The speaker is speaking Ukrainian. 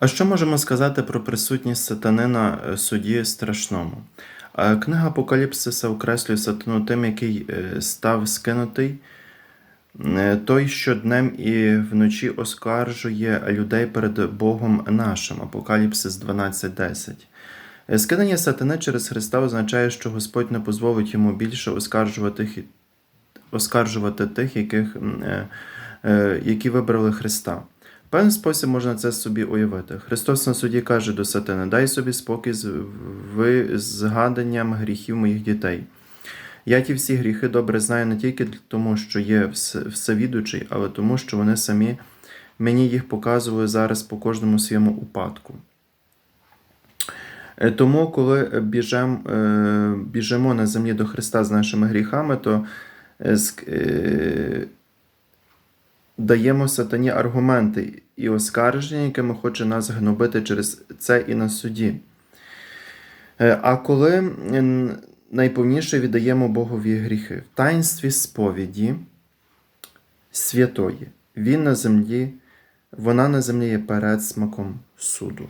А що можемо сказати про присутність сатани на е, суді страшному? Книга Апокаліпсиса окреслює сатану тим, який е, став скинутий, е, той, що днем і вночі оскаржує людей перед Богом нашим. Апокаліпсис 12.10. Е, Скидання сатани через Христа означає, що Господь не дозволить йому більше оскаржувати, оскаржувати тих, яких, які вибрали Христа. Певний спосіб можна це собі уявити. Христос на суді каже до сатани: дай собі спокій з згаданням гріхів моїх дітей. Я ті всі гріхи добре знаю не тільки тому, що є всевідучий, але тому, що вони самі мені їх показували зараз по кожному своєму упадку. Е, Тому, коли біжем, е, біжимо на землі до Христа з нашими гріхами, то е, даємо сатані аргументи і оскарження, якими хоче нас гнобити через це і на суді. Е, А коли найповніше віддаємо Богові гріхи в таїнстві сповіді святої, він на землі, вона на землі є перед смаком суду.